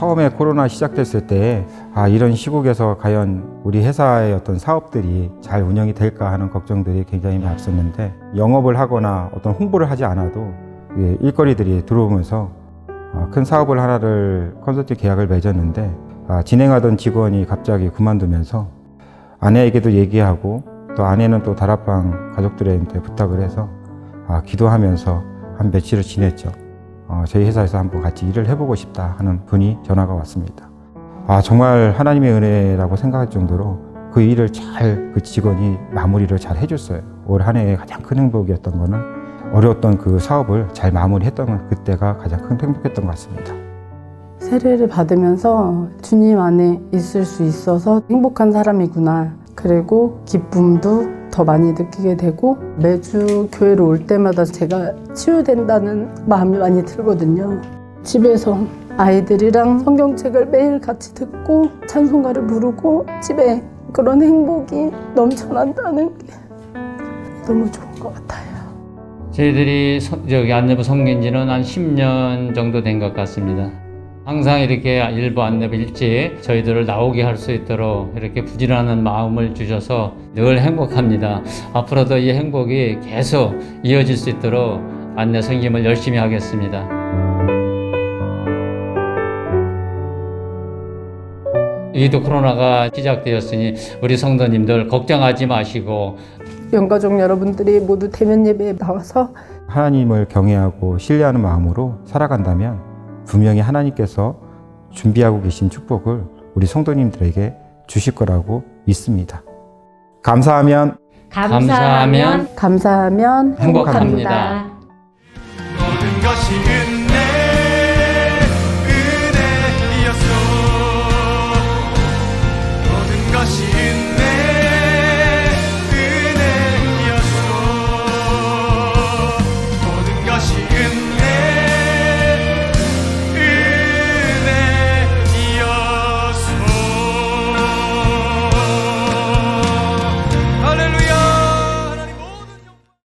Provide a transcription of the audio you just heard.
처음에 코로나 시작됐을 때 아, 이런 시국에서 과연 우리 회사의 어떤 사업들이 잘 운영이 될까 하는 걱정들이 굉장히 많이 앞섰는데 영업을 하거나 어떤 홍보를 하지 않아도 이 일거리들이 들어오면서 아, 큰 사업을 하나를 컨설팅 계약을 맺었는데 아, 진행하던 직원이 갑자기 그만두면서 아내에게도 얘기하고 또 아내는 또 다락방 가족들한테 부탁을 해서 아, 기도하면서 한 며칠을 지냈죠. 어, 저희 회사에서 한번 같이 일을 해보고 싶다 하는 분이 전화가 왔습니다. 아, 정말 하나님의 은혜라고 생각할 정도로 그 일을 잘 그 직원이 마무리를 잘 해줬어요. 올 한 해의 가장 큰 행복이었던 거는 어려웠던 그 사업을 잘 마무리했던 그때가 가장 큰 행복했던 것 같습니다. 세례를 받으면서 주님 안에 있을 수 있어서 행복한 사람이구나. 그리고 기쁨도 더 많이 느끼게 되고 매주 교회로 올 때마다 제가 치유된다는 마음이 많이 들거든요. 집에서 아이들이랑 성경책을 매일 같이 듣고 찬송가를 부르고 집에 그런 행복이 넘쳐난다는 게 너무 좋은 것 같아요. 저희들이 서- 저기 안내부 섬긴 지는 한 10년 정도 된 것 같습니다. 항상 이렇게 일부 안내부 일찍 저희들을 나오게 할 수 있도록 이렇게 부지런한 마음을 주셔서 늘 행복합니다. 앞으로도 이 행복이 계속 이어질 수 있도록 안내 섬김을 열심히 하겠습니다. 이도 코로나가 시작되었으니 우리 성도님들 걱정하지 마시고 영가족 여러분들이 모두 대면 예배에 나와서 하나님을 경외하고 신뢰하는 마음으로 살아간다면 분명히 하나님께서 준비하고 계신 축복을 우리 성도님들에게 주실 거라고 믿습니다. 감사하면 감사하면 감사하면 행복합니다. 모든 것이 은혜